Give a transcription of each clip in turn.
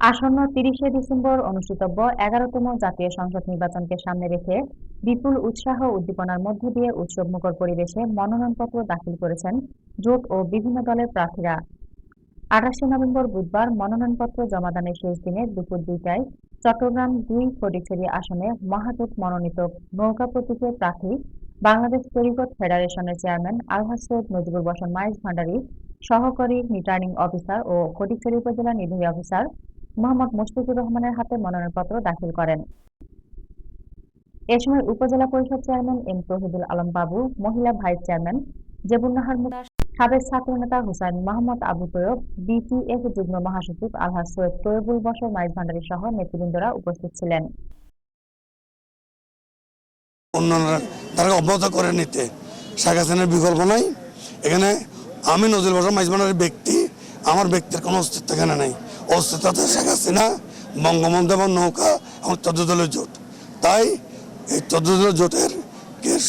আসন্ন তিরিশে ডিসেম্বর অনুষ্ঠিতব্য এগারোতম জাতীয় সংসদ নির্বাচনকে সামনে রেখে বিপুল উৎসাহ উদ্দীপনার মধ্য দিয়ে উৎসবমুখর পরিবেশে মনোনয়নপত্র দাখিল করেছেন জোট ও বিভিন্ন দলের প্রার্থীরা। আঠাশে নভেম্বর বুধবার মনোনয়নপত্র জমাদানের শেষ দিনে দুপুর দুইটায় চট্টগ্রাম দুই ফটিকছড়ি আসনে মহাজোট মনোনীত নৌকা প্রতীকের প্রার্থী বাংলাদেশ তরিকত ফেডারেশনের চেয়ারম্যান আলহাজ সৈয়দ মুজিবুর বসন মাইজ ভান্ডারী, সহকারী রিটার্নিং অফিসার ও ফটিকছড়ি উপজেলা নির্বাহী অফিসার মোহাম্মদ মুশফিকুর রহমানের হাতে মনোনয়নপত্র দাখিল করেন। এ সময় উপজেলা পরিষদ চেয়ারম্যান এম তহিদুল আলম বাবু, মহিলা ভাইস চেয়ারম্যান জেবুন্নাহার মুদার সাবেক ছাত্রনেতা হুসাইন মোহাম্মদ আবু তৈয়ব, বিটিএফ যুগ্ম মহাসচিব আলহাজ সৈয়দ তৈয়বুল বসর মাইজ ভান্ডারী সহ নেতৃবৃন্দরা উপস্থিত ছিলেন। তারা অব্যাহত করে নিতে শেখ হাসিনার বিকল্প নাই। এখানে আমি নজরুল বসর মাইজমানের ব্যক্তি, আমার ব্যক্তির কোনো অস্তিত্ব এখানে নেই। অস্তিত্বতে শেখ হাসিনা বঙ্গবন্ধু এবং নৌকা এবং চোদ্দ দলের জোট। তাই এই চোদ্দ দলের জোটের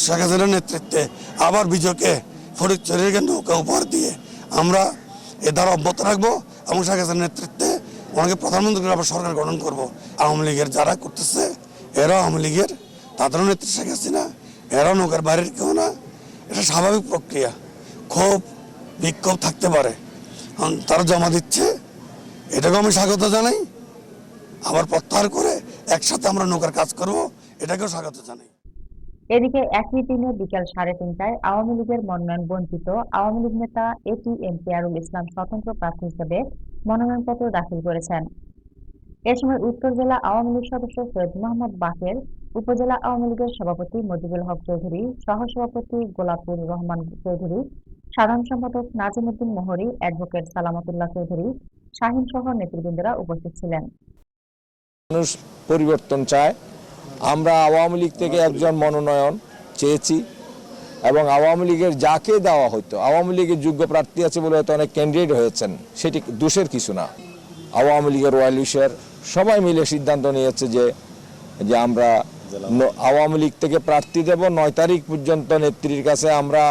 শেখ হাসিনার নেতৃত্বে আবার বিজয়কে ফরিদচরিকে নৌকা উপহার দিয়ে আমরা এ দ্বারা অব্যাহত রাখব এবং শেখ হাসিনার নেতৃত্বে ওনাকে প্রধানমন্ত্রী আবার সরকার গঠন করব। আওয়ামী লীগের যারা করতেছে, এরা আওয়ামী লীগের, তাদেরও নেতৃত্ব শেখ হাসিনা এরাও নৌকার বাইরের কেউ না। এটা স্বাভাবিক প্রক্রিয়া। ক্ষোভ, বিক্ষোভ থাকতে পারে। তারা জমা দিচ্ছে এটাকেও আমি স্বাগত জানাই। আবার প্রত্যাহার করে একসাথে আমরা নৌকার কাজ করব, এটাকেও স্বাগত জানাই। এদিকে একই দিনে বিকেল সাড়ে তিনটায় আওয়ামী লীগের মনোনয়ন বঞ্চিত আওয়ামী লীগ নেতা এটি এম কেয়ারুল ইসলাম স্বতন্ত্র প্রার্থী হিসেবে মনোনয়নপত্র দাখিল করেছেন। এ সময় উত্তর জেলা আওয়ামী লীগ সদস্য সৈয়দ মোহাম্মদ বাকের, উপজেলা আওয়ামী লীগের সভাপতি মজিবুল হক চৌধুরী, সহসভাপতি গোলাপুর রহমান চৌধুরী, সাধারণ সম্পাদক নাজিমুদ্দিন মোহরি, অ্যাডভোকেট সালামতুল্লাহ চৌধুরী শাহিন সহ নেতৃবৃন্দরা উপস্থিত ছিলেন। মানুষ পরিবর্তন চায়। আমরা আওয়ামী লীগ থেকে একজন মনোনয়ন চেয়েছি এবং আওয়ামী লীগের যাকে দেওয়া হতো আওয়ামী লীগের যোগ্য প্রার্থী আছে বলে হয়তো অনেক ক্যান্ডিডেট হয়েছেন, সেটি দোষের কিছু না। আওয়ামী লীগের ওয়ালিশের সবাই মিলে সিদ্ধান্ত নিয়েছে যে যে আমরা আওয়ামী লীগ থেকে প্রার্থী দেব, নয় তারিখ পর্যন্ত নেত্রীর কাছে আমরা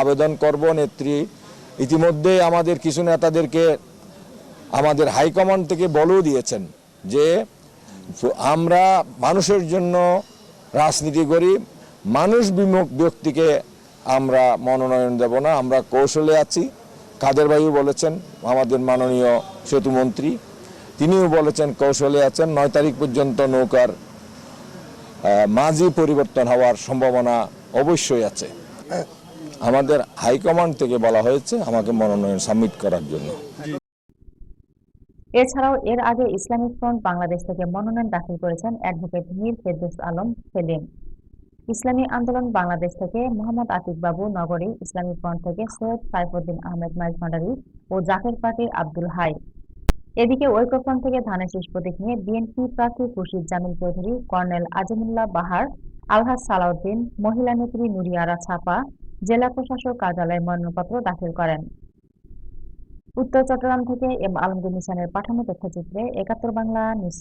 আবেদন করব। নেত্রী ইতিমধ্যে আমাদের কিছু নেতাদেরকে আমাদের হাইকমান্ড থেকে বলেও দিয়েছেন যে আমরা মানুষের জন্য রাজনীতি করি, মানুষ বিমুখ ব্যক্তিকে আমরা মনোনয়ন দেব না, আমরা কৌশলে আছি। কাদের বায়ু বলেছেন, আমাদের মাননীয় সেতুমন্ত্রী তিনিও বলেছেন কৌশলে আছেন, নয় তারিখ পর্যন্ত নৌকার মাঝি পরিবর্তন হওয়ার সম্ভাবনা অবশ্যই আছে। আমাদের হাইকমান্ড থেকে বলা হয়েছে আমাকে মনোনয়ন সাবমিট করার জন্য। এছাড়াও এর আগে ইসলামিক ফ্রন্ট বাংলাদেশ থেকে মনোনয়ন দাখিল করেছেন অ্যাডভোকেট মীর ফেরদৌস আলম সেলিম। ইসলামী আন্দোলন বাংলাদেশ থেকে মোহাম্মদ আতিক বাবু নগরী ইসলামী ফ্রন্ট থেকে সৈয়দ সাইফুদ্দিন আহমেদ মাইজ ভান্ডারী ও জাকের পার্টির আব্দুল হাই। এদিকে ঐক্যফ্রন্ট থেকে ধানের শীষ প্রতীক নিয়ে বিএনপি প্রার্থী খুরশিদ জামিল চৌধুরী, কর্নেল আজিমুল্লাহ বাহার, আলহাজ সালাউদ্দিন, মহিলা নেত্রী নুরিয়ারা ছাপা, জেলা প্রশাসক কার্যালয়ে মনোনয়নপত্র দাখিল করেন। উত্তর চট্টগ্রাম থেকে এম আলমগীর নিশানের পাঠানো তথ্যচিত্রে একাত্তর বাংলা নিউজ